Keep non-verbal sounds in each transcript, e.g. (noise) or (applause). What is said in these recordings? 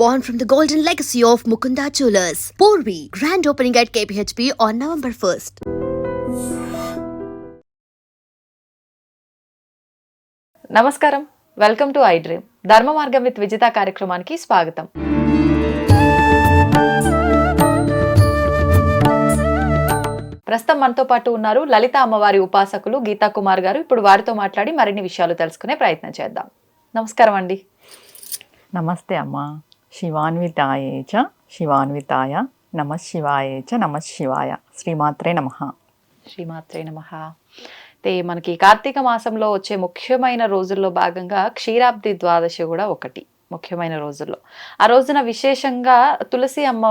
born from the golden legacy of Mukunda Jewelers. Porvi, grand opening at KPHP on November 1st. నమస్కారం. Welcome to I dream ధర్మ మార్గం with Vijitha కార్యక్రమానికి స్వాగతం. ప్రస్తుతం మనతో పాటు ఉన్నారు లలిత అమ్మవారి ఉపాసకులు గీతా కుమార్ గారు. ఇప్పుడు వారితో మాట్లాడి మరిన్ని విషయాలు తెలుసుకునే ప్రయత్నం చేద్దాం. నమస్కారం అండి. నమస్తే అమ్మ. శివాన్వితాయే చ శివాన్వితాయ నమ శివాయే చ నమ శివాయ శ్రీమాత్రే నమ శ్రీమాత్రే నమ. అయితే మనకి కార్తీక మాసంలో వచ్చే ముఖ్యమైన రోజుల్లో భాగంగా క్షీరాబ్ది ద్వాదశి కూడా ఒకటి. ముఖ్యమైన రోజుల్లో. ఆ రోజున విశేషంగా తులసి అమ్మ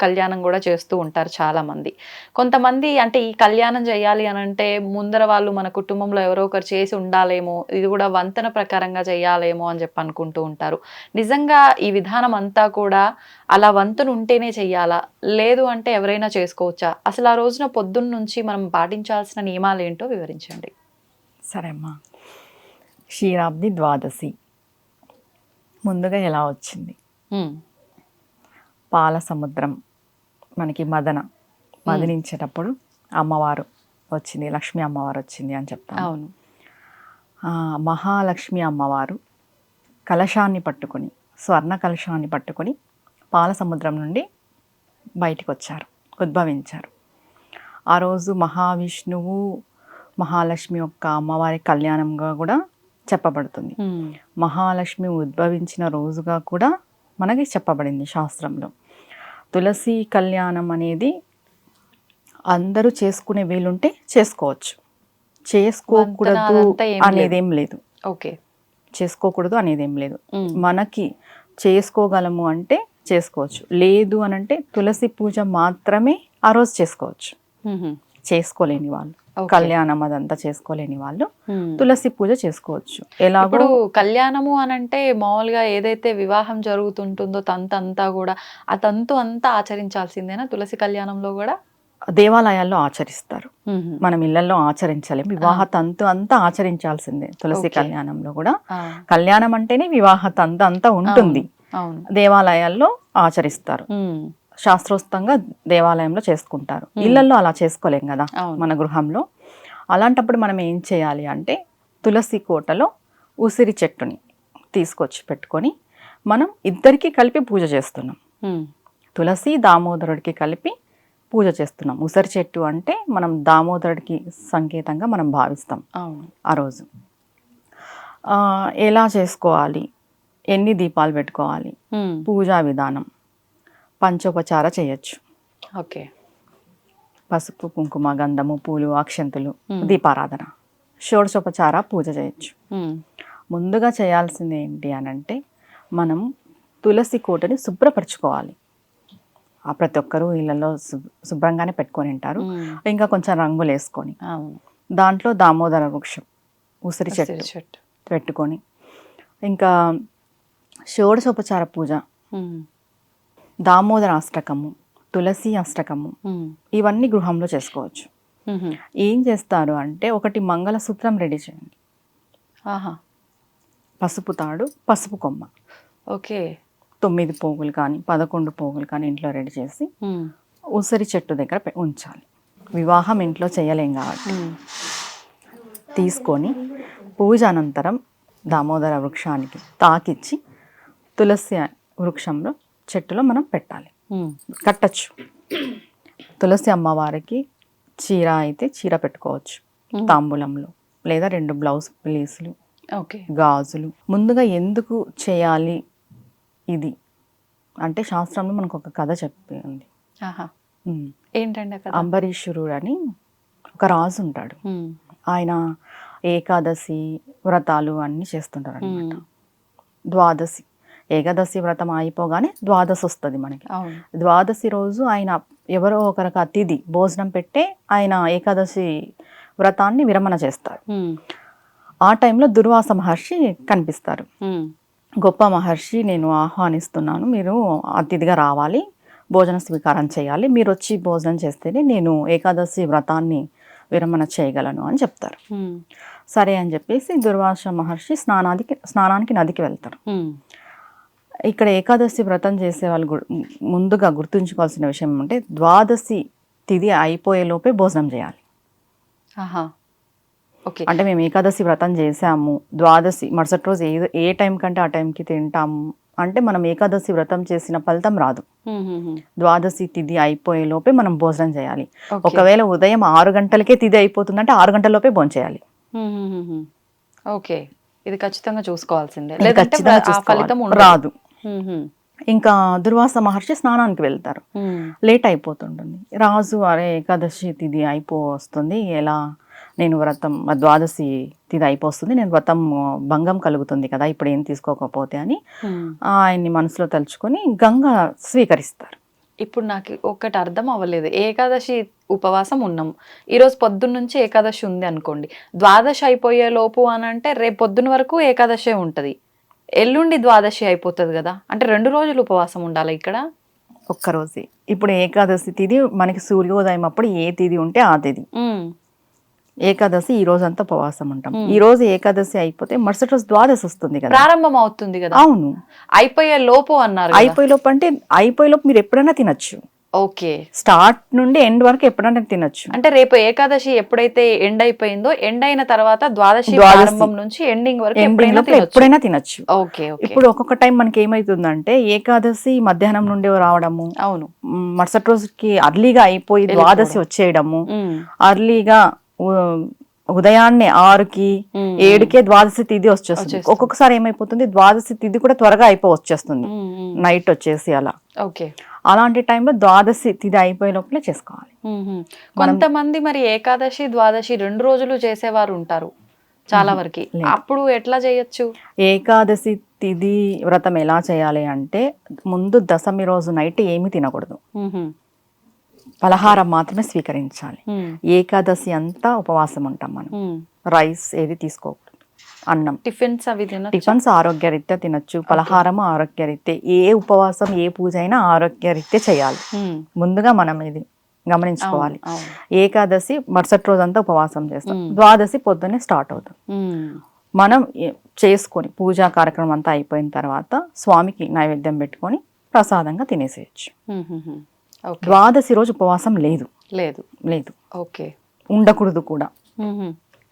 కళ్యాణం కూడా చేస్తూ ఉంటారు చాలామంది. కొంతమంది అంటే ఈ కళ్యాణం చేయాలి అని అంటే ముందర వాళ్ళు మన కుటుంబంలో ఎవరో ఒకరు చేసి ఉండాలేమో ఇది కూడా వంతెన ప్రకారంగా చేయాలేమో అని చెప్పి అనుకుంటూ ఉంటారు. నిజంగా ఈ విధానం అంతా కూడా అలా వంతెన ఉంటేనే చెయ్యాలా? లేదు అంటే ఎవరైనా చేసుకోవచ్చా? అసలు ఆ రోజున పొద్దున్న నుంచి మనం పాటించాల్సిన నియమాలు ఏంటో వివరించండి. సరే అమ్మా. క్షీరాబ్ది ద్వాదశి. ముందుగా ఎలా వచ్చింది? పాల సముద్రం మనకి మదన మదనించేటప్పుడు అమ్మవారు వచ్చింది లక్ష్మీ అమ్మవారు వచ్చింది అని చెప్తాను. అవును. మహాలక్ష్మి అమ్మవారు కలశాన్ని పట్టుకొని స్వర్ణ కలశాన్ని పట్టుకొని పాల సముద్రం నుండి బయటికి వచ్చారు ఉద్భవించారు. ఆ రోజు మహావిష్ణువు మహాలక్ష్మి యొక్క అమ్మవారి కళ్యాణంగా కూడా చెప్పబడుతుంది. మహాలక్ష్మి ఉద్భవించిన రోజుగా కూడా మనకి చెప్పబడింది శాస్త్రంలో. తులసి కళ్యాణం అనేది అందరూ చేసుకునే వీలుంటే చేసుకోవచ్చు. చేసుకోకూడదు ఏం లేదు. అనేదేం లేదు. ఓకే. చేసుకోకూడదు అనేదేం లేదు. ఉమ్, మనకి చేసుకోగలము అంటే చేసుకోవచ్చు. లేదు అని అంటే తులసి పూజ మాత్రమే ఆ రోజు చేసుకోవచ్చు. చేసుకోలేని వాళ్ళు. కళ్యాణం అదంతా చేసుకోలేని వాళ్ళు. తులసి పూజ చేసుకోవచ్చు. ఎలాగో ఇప్పుడు కళ్యాణము అని అంటే మామూలుగా ఏదైతే వివాహం జరుగుతుంటుందో తంతు అంతా కూడా ఆ తంతు అంతా ఆచరించాల్సిందేనా? తులసి కళ్యాణంలో కూడా? దేవాలయాల్లో ఆచరిస్తారు. మనం ఇళ్ళలో ఆచరించలేం. వివాహ తంతు అంతా ఆచరించాల్సిందే తులసి. కళ్యాణంలో కూడా. కళ్యాణం అంటేనే వివాహ తంతు అంతా ఉంటుంది. దేవాలయాల్లో ఆచరిస్తారు. శాస్త్రోక్తంగా దేవాలయంలో చేసుకుంటారు. ఇళ్ళలో అలా చేసుకోలేం కదా. మన గృహంలో. అలాంటప్పుడు మనం ఏం చేయాలి అంటే తులసి కోటలో ఉసిరి చెట్టుని తీసుకొచ్చి పెట్టుకొని మనం ఇద్దరికి కలిపి పూజ చేస్తున్నాం. తులసి దామోదరుడికి కలిపి పూజ చేస్తున్నాం. ఉసిరి చెట్టు అంటే మనం దామోదరుడికి సంకేతంగా మనం భావిస్తాం ఆ రోజు. ఎలా చేసుకోవాలి? ఎన్ని దీపాలు పెట్టుకోవాలి? పూజా విధానం. పంచోపచార చేయొచ్చు. ఓకే. పసుపు కుంకుమ గంధము పూలు అక్షంతులు. దీపారాధన షోడశోపచార పూజ చేయొచ్చు. ముందుగా చేయాల్సింది ఏంటి అని అంటే మనం తులసి కోటని శుభ్రపరచుకోవాలి. ఆ ప్రతి ఒక్కరూ ఇళ్ళలో శుభ్- శుభ్రంగానే పెట్టుకొని ఉంటారు. ఇంకా కొంచెం రంగులు వేసుకొని దాంట్లో దామోదర వృక్షం ఉసిరి చెట్టు చెట్టు. పెట్టుకొని ఇంకా షోడశోపచార పూజ దామోదర అష్టకము తులసి అష్టకము ఇవన్నీ గృహంలో చేసుకోవచ్చు. ఏం చేస్తారు అంటే ఒకటి మంగళసూత్రం రెడీ చేయండి. ఆహా. పసుపు తాడు పసుపు కొమ్మ. ఓకే. తొమ్మిది పోగులు కానీ పదకొండు పోగులు కానీ ఇంట్లో రెడీ చేసి ఉసిరి చెట్టు దగ్గర ఉంచాలి. వివాహం ఇంట్లో చేయలేం కాబట్టి. తీసుకొని పూజ అనంతరం దామోదర వృక్షానికి తాకిచ్చి తులసి వృక్షంలో చెట్టులో మనం పెట్టాలి. కట్టచ్చు. తులసి అమ్మవారికి చీర అయితే చీర పెట్టుకోవచ్చు. తాంబూలంలో లేదా రెండు బ్లౌజ్ పీసులు ఓకే. గాజులు. ముందుగా ఎందుకు చేయాలి ఇది? అంటే శాస్త్రంలో మనకు ఒక కథ చెప్పి ఉంది ఆహా. ఉమ్. ఏంటండి అక్కడ అంబరీషుడు అని ఒక రాజు ఉంటాడు. ఆయన ఏకాదశి వ్రతాలు అన్నీ చేస్తుంటారు అనమాట ద్వాదశి. ఏకాదశి వ్రతం అయిపోగానే ద్వాదశి వస్తుంది మనకి. ద్వాదశి రోజు ఆయన ఎవరో ఒకరికి అతిథి భోజనం పెట్టే ఆయన ఏకాదశి వ్రతాన్ని విరమణ చేస్తారు. ఆ టైంలో దుర్వాస మహర్షి కనిపిస్తారు. గొప్ప మహర్షి నేను ఆహ్వానిస్తున్నాను మీరు అతిథిగా రావాలి భోజన స్వీకారం చేయాలి మీరు వచ్చి భోజనం చేస్తేనే నేను ఏకాదశి వ్రతాన్ని విరమణ చేయగలను అని చెప్తారు. సరే అని చెప్పేసి దుర్వాస మహర్షి స్నానానికి స్నానానికి నదికి వెళ్తారు. ఇక్కడ ఏకాదశి వ్రతం చేసే వాళ్ళు ముందుగా గుర్తుంచుకోవాల్సిన విషయం అంటే ద్వాదశి తిథి అయిపోయే లోపే భోజనం చేయాలి ఓకే అంటే మేము ఏకాదశి వ్రతం చేసాము ద్వాదశి మరుసటి రోజు ఏ ఏ టైం కంటే ఆ టైంకి తింటాము అంటే మనం ఏకాదశి వ్రతం చేసిన ఫలితం రాదు. ద్వాదశి తిథి అయిపోయే లోపే మనం భోజనం చేయాలి. ఒకవేళ ఉదయం ఆరు గంటలకే తిథి అయిపోతుందంటే ఆరు గంటల లోపే భోజనం చేయాలి హ్మ్, హ్మ్, హ్మ్, హ్మ్. ఓకే ఇది ఖచ్చితంగా చూసుకోవాల్సిందే ఖచ్చితంగా. రాదు. ఇంకా దుర్వాస మహర్షి స్నానానికి వెళ్తారు. లేట్ అయిపోతుంటుంది. రాజు అరే ఏకాదశి తిథి అయిపో వస్తుంది ఎలా? నేను వ్రతం ద్వాదశి తిథి అయిపోతుంది నేను వ్రతం భంగం కలుగుతుంది కదా ఇప్పుడు ఏం తీసుకోకపోతే అని. ఆయన్ని మనసులో తలుచుకొని గంగ స్వీకరిస్తారు. ఇప్పుడు నాకు ఒకటి అర్థం అవ్వలేదు. ఏకాదశి ఉపవాసం ఉన్నాం. ఈరోజు పొద్దున్న నుంచి ఏకాదశి ఉంది అనుకోండి. ద్వాదశి అయిపోయే లోపు అని అంటే రేపు పొద్దున్న వరకు ఏకాదశి ఉంటుంది. ఎల్లుండి ద్వాదశి అయిపోతుంది కదా. అంటే రెండు రోజులు ఉపవాసం ఉండాలి ఇక్కడ? ఒక్కరోజే ఇప్పుడు ఏకాదశి తిథి మనకి సూర్యోదయం అప్పుడు ఏ తిథి ఉంటే ఆ తిథి ఉమ్, ఏకాదశి ఈ రోజు అంతా ఉపవాసం ఉంటాం. ఈ రోజు ఏకాదశి అయిపోతే మరుసటి రోజు ద్వాదశి వస్తుంది కదా. ప్రారంభం అవుతుంది కదా. అవును. అయిపోయే లోపు అన్నారు కదా. అయిపోయేలోపు అంటే అయిపోయేలోపు మీరు ఎప్పుడైనా తినొచ్చు. ఓకే. స్టార్ట్ నుండి ఎండ్ వరకు ఎప్పుడైనా తినొచ్చు. అంటే రేపు ఏకాదశి ఎప్పుడైతే ఎండ్ అయిపోయిందో ఎండ్ అయిన తర్వాత ద్వాదశి. ప్రారంభం నుంచి ఎండింగ్ వరకు ఎండింగ్ ఎప్పుడైనా తినొచ్చు. ఎప్పుడైనా తినొచ్చు. ఓకే ఇప్పుడు ఒక్కొక్క టైం మనకి ఏమైతుందంటే ఏకాదశి మధ్యాహ్నం నుండి రావడము అవును. మరుసటి రోజుకి అర్లీగా అయిపోయి ద్వాదశి వచ్చేయడము అర్లీగా ఉదయాన్నే ఆరుకి ఏడుకే ద్వాదశి తిథి వచ్చేస్తుంది. ఒక్కొక్కసారి ఏమైపోతుంది? ద్వాదశి తిథి కూడా త్వరగా అయిపో వచ్చేస్తుంది. నైట్ వచ్చేసి అలా. ఓకే. అలాంటి టైంలో ద్వాదశి తిథి అయిపోయే లోపలే చేసుకోవాలి. కొంతమంది మరి ఏకాదశి ద్వాదశి రెండు రోజులు చేసేవారు ఉంటారు చాలా వరకు. అప్పుడు ఎట్లా చేయొచ్చు? ఏకాదశి తిథి వ్రతం ఎలా చేయాలి అంటే ముందు దశమి రోజు నైట్ ఏమీ తినకూడదు. పలహారం మాత్రమే స్వీకరించాలి. ఏకాదశి అంతా ఉపవాసం ఉంటాం మనం. రైస్ ఏది తీసుకోకూడదు అన్నం. టిఫిన్స్ అవి టిఫిన్స్ ఆరోగ్యరీత్యా తినొచ్చు. పలహారం ఆరోగ్యరీత్యా. ఏ ఉపవాసం ఏ పూజ అయినా ఆరోగ్యరీత్యా చేయాలి. ముందుగా మనం ఇది గమనించుకోవాలి. ఏకాదశి మరుసటి రోజంతా ఉపవాసం చేస్తాం. ద్వాదశి పొద్దున్నే స్టార్ట్ అవుతుంది మ్మ్. మనం చేసుకొని పూజా కార్యక్రమం అంతా అయిపోయిన తర్వాత స్వామికి నైవేద్యం పెట్టుకొని ప్రసాదంగా తినేసేయచ్చు. ద్వాదశి రోజు ఉపవాసం లేదు. లేదు. లేదు. ఓకే. ఉండకూడదు కూడా.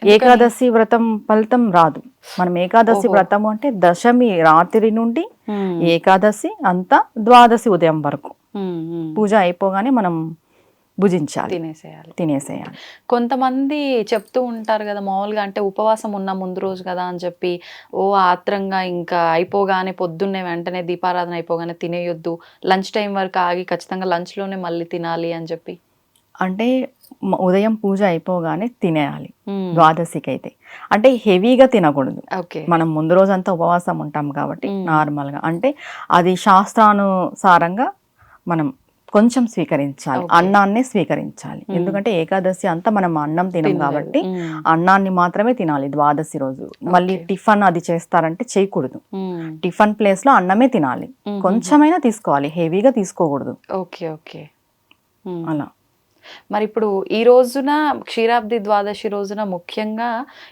ఏకాదశి వ్రతం ఫలితం రాదు. మనం ఏకాదశి వ్రతం అంటే దశమి రాత్రి నుండి. ఏకాదశి అంతా ద్వాదశి ఉదయం వరకు. పూజ అయిపోగానే మనం భుజించాలి. తినేసేయాలి. తినేసేయాలి. కొంతమంది చెప్తూ ఉంటారు కదా మామూలుగా అంటే ఉపవాసం ఉన్న ముందు రోజు కదా అని చెప్పి ఓ ఆత్రంగా ఇంకా అయిపోగానే పొద్దున్నే వెంటనే దీపారాధన అయిపోగానే తినేయొద్దు. లంచ్ టైం వరకు ఆగి ఖచ్చితంగా లంచ్లోనే మళ్ళీ తినాలి అని చెప్పి. అంటే ఉదయం పూజ అయిపోగానే తినేయాలి. ద్వాదశికి అయితే అంటే హెవీగా తినకూడదు మనం ముందు రోజంతా ఉపవాసం ఉంటాం కాబట్టి. నార్మల్గా అంటే అది శాస్త్రానుసారంగా మనం కొంచెం స్వీకరించాలి. అన్నాన్నే స్వీకరించాలి ఎందుకంటే ఏకాదశి అంతా మనం అన్నం తినం. కాబట్టి. అన్నాన్ని మాత్రమే తినాలి ద్వాదశి రోజు మళ్ళీ టిఫన్ అది చేస్తారంటే చేయకూడదు. టిఫన్ ప్లేస్లో అన్నమే తినాలి. కొంచెమైనా తీసుకోవాలి హెవీగా తీసుకోకూడదు ఓకే ఓకే. అలా మరి ఇప్పుడు ఈ రోజున క్షీరాబ్ది ద్వాదశి రోజున ముఖ్యంగా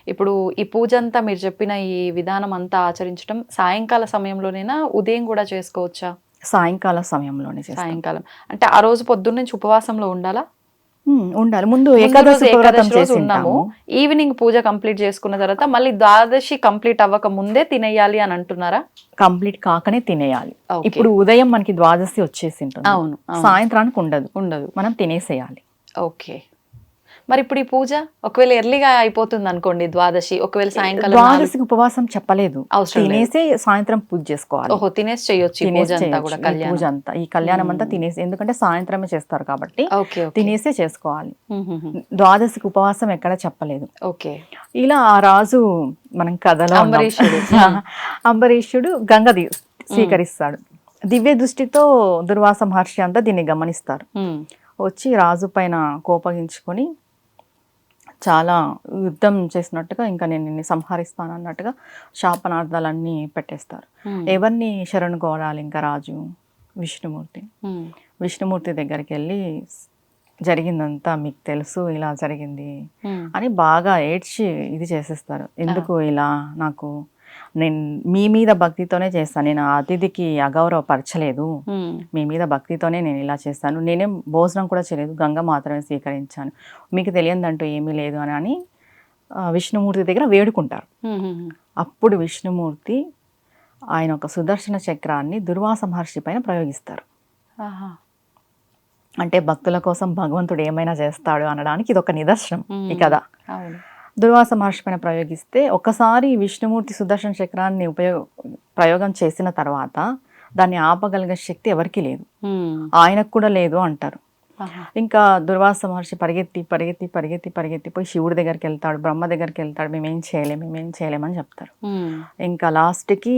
ఇప్పుడు ఈ పూజ అంతా మీరు చెప్పిన ఈ విధానం అంతా ఆచరించడం సాయంకాల సమయంలోనేనా? ఉదయం కూడా చేసుకోవచ్చా? సాయంకాల సమయంలోనే సాయంకాలం. అంటే ఆ రోజు పొద్దున్న నుంచి ఉపవాసంలో ఉండాలా? ఉండాలి. ముందు ఏకాదశి రోజు ఉన్నాము. ఈవినింగ్ పూజ కంప్లీట్ చేసుకున్న తర్వాత మళ్ళీ ద్వాదశి కంప్లీట్ అవ్వక ముందే తినేయాలి అని అంటున్నారా? కంప్లీట్ కాకనే తినేయాలి. ఇప్పుడు ఉదయం మనకి ద్వాదశి వచ్చేసి ఉంటుంది. అవును. సాయంత్రానికి ఉండదు. ఉండదు. మనం తినేసేయాలి. ఓకే. మరి ఇప్పుడు ఈ పూజ ఒకవేళ ఎర్లీగా అయిపోతుంది అనుకోండి ద్వాదశి ఒకవేళ సాయంకాలం ద్వాదశికి ఉపవాసం చెప్పలేదు. తినేసే సాయంత్రం పూజ చేసుకోవాలి ఓహో తినేసి చేయొచ్చు పూజ అంతా. కూడా ఈ కళ్యాణం పూజ అంతా ఈ కళ్యాణం అంతా తినేసి ఎందుకంటే సాయంత్రమే చేస్తారు కాబట్టి తినేసే చేసుకోవాలి. ద్వాదశికి ఉపవాసం ఎక్కడ చెప్పలేదు ఓకే ఇలా ఆ రాజు మనం కథలో. అంబరీషుడు. (laughs) అంబరీషుడు గంగ స్వీకరిస్తాడు దివ్య దృష్టితో దుర్వాస మహర్షి అంతా దీన్ని గమనిస్తారు. వచ్చి రాజు పైన కోపగించుకొని చాలా యుద్ధం చేసినట్టుగా ఇంకా నేను నిన్ను సంహరిస్తాను అన్నట్టుగా శాపనార్థాలన్నీ పెట్టేస్తారు హ్మ్. ఎవరిని శరణు కోరాలి ఇంకా రాజు విష్ణుమూర్తి హ్మ్. విష్ణుమూర్తి దగ్గరికి వెళ్ళి జరిగిందంతా మీకు తెలుసు ఇలా జరిగింది హ్మ్. అని బాగా ఏడ్చి ఇది చేసేస్తారు ఎందుకు ఇలా నాకు నేను మీ మీద భక్తితోనే చేస్తాను. నేను ఆ అతిథికి అగౌరవపరచలేదు. మీ మీద భక్తితోనే నేను ఇలా చేస్తాను. నేనేం భోజనం కూడా చేయలేదు. గంగ మాత్రమే స్వీకరించాను. మీకు తెలియదంటూ ఏమీ లేదు అని అని విష్ణుమూర్తి దగ్గర వేడుకుంటారు. అప్పుడు విష్ణుమూర్తి ఆయన ఒక సుదర్శన చక్రాన్ని దుర్వాస మహర్షి పైన ప్రయోగిస్తారు. అంటే భక్తుల కోసం భగవంతుడు ఏమైనా చేస్తాడు అనడానికి ఇది ఒక నిదర్శనం ఈ కథ. దుర్వాస మహర్షి పైన ప్రయోగిస్తే ఒక్కసారి విష్ణుమూర్తి సుదర్శన చక్రాన్ని ఉపయోగ ప్రయోగం చేసిన తర్వాత దాన్ని ఆపగలిగే శక్తి ఎవరికీ లేదు. ఆయనకు కూడా లేదు అంటారు. ఇంకా దుర్వాస మహర్షి పరిగెత్తి పరిగెత్తి పరిగెత్తి పరిగెత్తి పోయి శివుడి దగ్గరికి వెళ్తాడు బ్రహ్మ దగ్గరికి వెళ్తాడు మేమేం చేయలేం మేమేం చేయలేమని చెప్తారు. ఇంకా లాస్ట్కి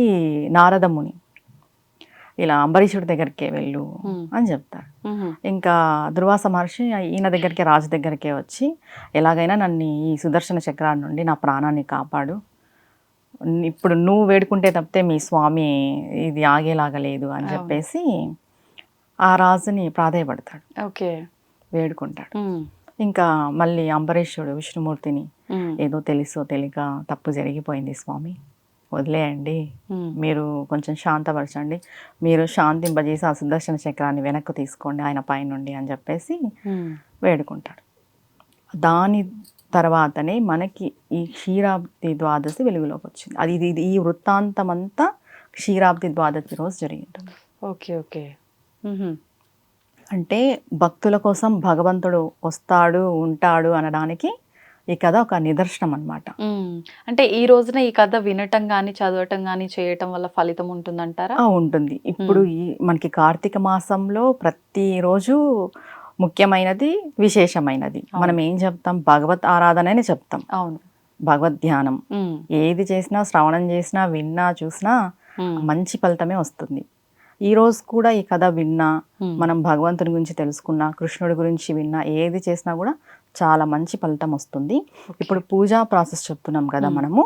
నారదముని ఇలా అంబరీషుడి దగ్గరికి వెళ్ళు. అని చెప్తారు. ఇంకా దుర్వాస మహర్షి ఈయన దగ్గరికి రాజు దగ్గరికే వచ్చి ఎలాగైనా నన్ను ఈ సుదర్శన చక్రాన్ని నుండి నా ప్రాణాన్ని కాపాడు. ఇప్పుడు నువ్వు వేడుకుంటే తప్పితే మీ స్వామి ఇది ఆగేలాగా లేదు అని. చెప్పేసి ఆ రాజుని ప్రాధేయపడతాడు. ఓకే. వేడుకుంటాడు. ఇంకా మళ్ళీ అంబరీషుడు విష్ణుమూర్తిని ఏదో తెలుసో తెలియక తప్పు జరిగిపోయింది స్వామి. వదిలేయండి. మీరు కొంచెం శాంతపరచండి. మీరు శాంతింపజేసి ఆ సుదర్శన చక్రాన్ని వెనక్కు తీసుకోండి ఆయన పైనుండి అని చెప్పేసి వేడుకుంటాడు. దాని తర్వాతనే మనకి ఈ క్షీరాబ్ది ద్వాదశి వెలుగులోకి వచ్చింది. అది ఇది ఈ వృత్తాంతం అంతా క్షీరాబ్ది ద్వాదశి రోజు జరిగింది ఓకే ఓకే. అంటే భక్తుల కోసం భగవంతుడు వస్తాడు ఉంటాడు అనడానికి ఈ కథ ఒక నిదర్శనం అన్నమాట. ఉమ్. అంటే ఈ రోజున ఈ కథ వినటం గాని చదవటం గాని చేయటం వల్ల ఫలితం ఉంటుందంటారా? ఉంటుంది. ఇప్పుడు ఈ మనకి కార్తీక మాసంలో ప్రతిరోజు ముఖ్యమైనది విశేషమైనది. మనం ఏం చెప్తాం? భగవత్ ఆరాధననే చెప్తాం. అవును. భగవద్ ధ్యానం. ఏది చేసినా శ్రవణం చేసినా విన్నా చూసినా మంచి ఫలితమే వస్తుంది. ఈ రోజు కూడా ఈ కథ విన్నా మనం భగవంతుని గురించి తెలుసుకున్నా కృష్ణుడి గురించి విన్నా ఏది చేసినా కూడా చాలా మంచి ఫలితం వస్తుంది. ఇప్పుడు పూజా ప్రాసెస్ చెప్తున్నాం కదా. మనము.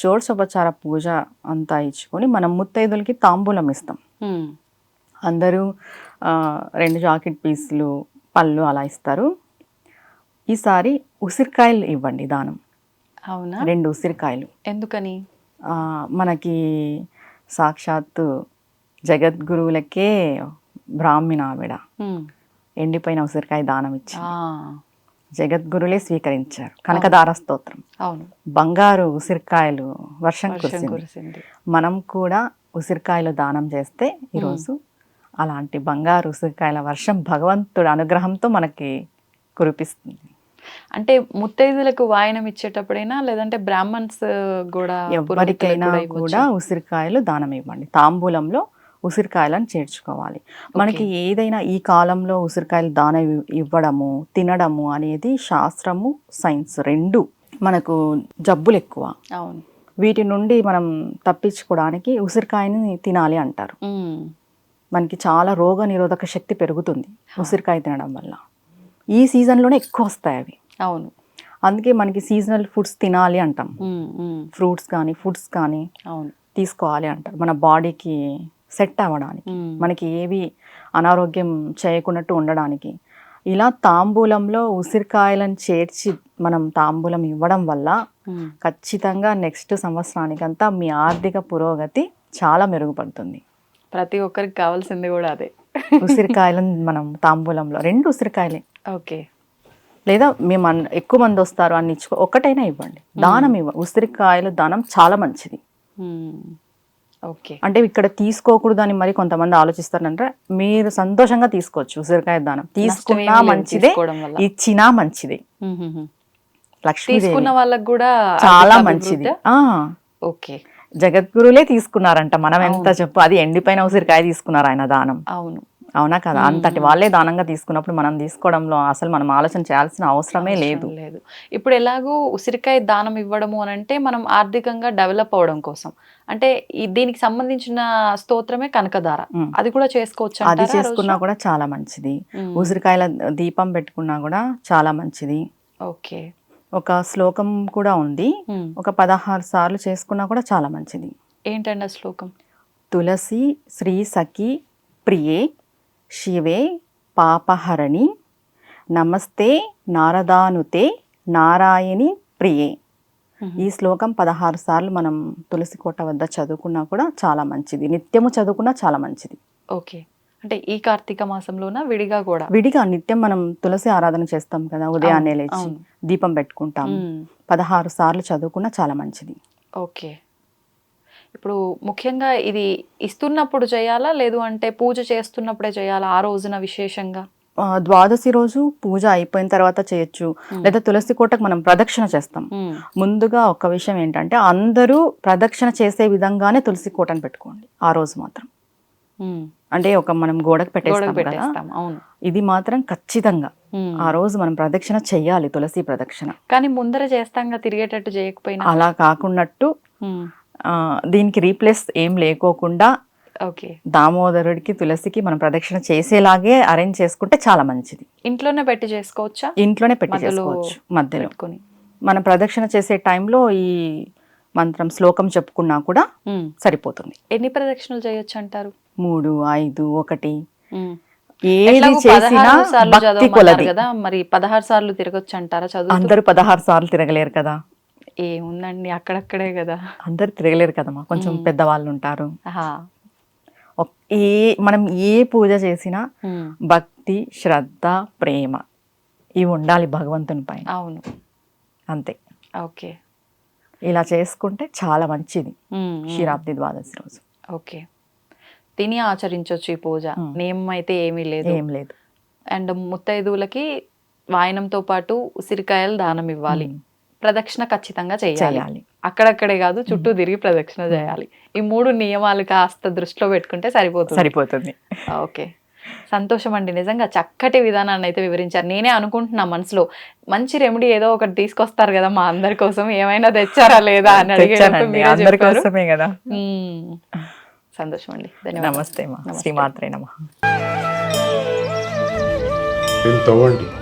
షోడశోపచార పూజ అంతా ఇచ్చుకొని మనం ముత్తైదులకి తాంబూలం ఇస్తాం. అందరూ రెండు జాకెట్ పీసులు పళ్ళు అలా ఇస్తారు. ఈసారి ఉసిరికాయలు ఇవ్వండి దానం. అవునా? రెండు ఉసిరికాయలు. ఎందుకని? మనకి సాక్షాత్తు జగద్గురువులకే బ్రాహ్మణ ఆవిడ ఎండిపోయిన ఉసిరికాయ దానం ఇచ్చి జగద్గురులే స్వీకరించారు. కనకదార స్తోత్రం అవును. బంగారు ఉసిరికాయలు వర్షం కురిసింది. మనం కూడా ఉసిరికాయలు దానం చేస్తే ఈరోజు అలాంటి బంగారు ఉసిరికాయల వర్షం భగవంతుడి అనుగ్రహంతో మనకి కురిపిస్తుంది. అంటే ముత్తైదులకు వాయనం ఇచ్చేటప్పుడైనా లేదంటే బ్రాహ్మణ్స్ కూడా ఎవరికైనా? కూడా ఉసిరికాయలు దానం ఇవ్వండి. తాంబూలంలో ఉసిరికాయలను చేర్చుకోవాలి. మనకి ఏదైనా ఈ కాలంలో ఉసిరికాయలు దానం ఇవ్- ఇవ్వడము తినడము అనేది శాస్త్రము సైన్స్ రెండు మనకు జబ్బులు ఎక్కువ. అవును. వీటి నుండి మనం తప్పించుకోవడానికి ఉసిరికాయని తినాలి అంటారు. మనకి చాలా రోగ నిరోధక శక్తి పెరుగుతుంది ఉసిరికాయ తినడం వల్ల. ఈ సీజన్లోనే ఎక్కువ వస్తాయి అవి. అవును. అందుకే మనకి సీజనల్ ఫుడ్స్ తినాలి అంటాం. ఫ్రూట్స్ కానీ ఫుడ్స్ కానీ అవును. తీసుకోవాలి అంటారు. మన బాడీకి సెట్ అవ్వడానికి మనకి ఏవి అనారోగ్యం చేయకున్నట్టు ఉండడానికి. ఇలా తాంబూలంలో ఉసిరికాయలను చేర్చి మనం తాంబూలం ఇవ్వడం వల్ల ఖచ్చితంగా నెక్స్ట్ సంవత్సరానికంతా మీ ఆర్థిక పురోగతి చాలా మెరుగుపడుతుంది. ప్రతి ఒక్కరికి కావాల్సింది కూడా అదే. ఉసిరికాయలను మనం తాంబూలంలో రెండు ఉసిరికాయలే. ఓకే. లేదా మేము అన్- ఎక్కువ మంది వస్తారు అని ఇచ్చుకో ఒకటైనా ఇవ్వండి. దానం ఇవ్వ ఉసిరికాయలు దానం చాలా మంచిది. అంటే ఇక్కడ తీసుకోకూడదు అని మరి కొంతమంది ఆలోచిస్తారంటే మీరు సంతోషంగా తీసుకోవచ్చు ఉసిరికాయ దానం. తీసుకున్నా మంచిదే. ఇచ్చినా మంచిదే. లక్ష్మీదేవి. తీసుకున్న వాళ్ళకి కూడా చాలా మంచిది. ఓకే. జగద్గురులే తీసుకున్నారంట మనం ఎంత చెప్పు. అది ఎండిపోయిన ఉసిరికాయ తీసుకున్నారు ఆయన దానం. అవును. అవునా కదా? అంతటి వాళ్ళే దానంగా తీసుకున్నప్పుడు మనం తీసుకోవడంలో అసలు మనం ఆలోచన చేయాల్సిన అవసరమే లేదు. లేదు. ఇప్పుడు ఎలాగో ఉసిరికాయ దానం ఇవ్వడము అని అంటే మనం ఆర్థికంగా డెవలప్ అవడం కోసం. అంటే దీనికి సంబంధించిన స్తోత్రమే కనకదార. అది కూడా చేసుకోవచ్చు అది చేసుకున్నా? కూడా చాలా మంచిది. ఉసిరికాయల దీపం పెట్టుకున్నా కూడా చాలా మంచిది. ఓకే. ఒక శ్లోకం కూడా ఉంది. ఒక పదహారు సార్లు చేసుకున్నా కూడా చాలా మంచిది. ఏంటండి ఆ శ్లోకం? తులసి శ్రీ సఖి ప్రియే శివే పాపహరణి. నమస్తే నారదానుతే నారాయణి ప్రియే. ఈ శ్లోకం పదహారు సార్లు మనం తులసి కోట వద్ద చదువుకున్నా కూడా చాలా మంచిది. నిత్యము చదువుకున్నా చాలా మంచిది. ఓకే. అంటే ఈ కార్తీక మాసంలోన విడిగా కూడా? విడిగా నిత్యం మనం తులసి ఆరాధన చేస్తాం కదా ఉదయాన్నే లేచి. దీపం పెట్టుకుంటాం. పదహారు సార్లు చదువుకున్నా చాలా మంచిది. ఓకే. ఇప్పుడు ముఖ్యంగా ఇది ఇస్తున్నప్పుడు చేయాలా? లేదు అంటే పూజ చేస్తున్నప్పుడే చేయాలా ఆ రోజున విశేషంగా? ద్వాదశి రోజు పూజ అయిపోయిన తర్వాత చేయొచ్చు. లేదా తులసి కోటకు మనం ప్రదక్షిణ చేస్తాం. ముందుగా ఒక విషయం ఏంటంటే అందరూ ప్రదక్షిణ చేసే విధంగానే తులసి కోటను పెట్టుకోండి ఆ రోజు మాత్రం. అంటే ఒక మనం గోడకు పెట్టేస్తాం అవును. ఇది మాత్రం ఖచ్చితంగా. ఆ రోజు మనం ప్రదక్షిణ చెయ్యాలి తులసి ప్రదక్షిణ. కానీ ముందర చేస్తాంగా తిరిగేటట్టు చేయకపోయినా. అలా కాకున్నట్టు దీనికి రీప్లేస్ ఏం లేకోకుండా ఓకే. దామోదరుడికి తులసికి మనం ప్రదక్షిణ చేసేలాగే అరేంజ్ చేసుకుంటే చాలా మంచిది. ఇంట్లోనే పెట్టి చేసుకోవచ్చా? ఇంట్లోనే పెట్టి చేసుకోవచ్చు మధ్యలో. మనం ప్రదక్షిణ చేసే టైంలో ఈ మంత్రం శ్లోకం చెప్పుకున్నా కూడా. సరిపోతుంది. ఎన్ని ప్రదక్షిణలు చేయొచ్చు అంటారు? మూడు ఐదు ఒకటి. ఏది చేసినా భక్తి కొలది. కదా మరి పదహారు సార్లు తిరగొచ్చు అంటారా చదువు అందరూ పదహారు సార్లు తిరగలేరు కదా. ఏముందండి? అక్కడక్కడే కదా. అందరు తిరగలేరు కదమ్మా. కొంచెం పెద్దవాళ్ళు ఉంటారు ఏ మనం ఏ పూజ చేసినా. భక్తి శ్రద్ధ ప్రేమ ఇవి ఉండాలి భగవంతుని పైన. అవును. అంతే. ఓకే. ఇలా చేసుకుంటే చాలా మంచిది. క్షీరాబ్ది ద్వాదశి రోజు. ఓకే. తిని ఆచరించవచ్చు ఈ పూజ. నియమం అయితే ఏమీ లేదు. ఏం లేదు. అండ్ ముత్తైదువులకి వాయనంతో పాటు ఉసిరికాయలు దానం ఇవ్వాలి. ప్రదక్షిణ ఖచ్చితంగా చేయాలి. అక్కడక్కడే కాదు చుట్టూ తిరిగి ప్రదక్షిణ చేయాలి. ఈ మూడు నియమాలు కాస్త దృష్టిలో పెట్టుకుంటే సరిపోతుంది. సరిపోతుంది. ఓకే. సంతోషం అండి. నిజంగా చక్కటి విధానాన్ని అయితే వివరించారు. నేనే అనుకుంటున్నా మనసులో మంచి రెమెడీ ఏదో ఒకటి తీసుకొస్తారు కదా మా అందరి కోసం ఏమైనా తెచ్చారా లేదా అని. కోసమే కదా. సంతోషం అండి. ధన్యవాదాలు. నమస్తే మా నమస్తే. శ్రీమాత్రే నమ.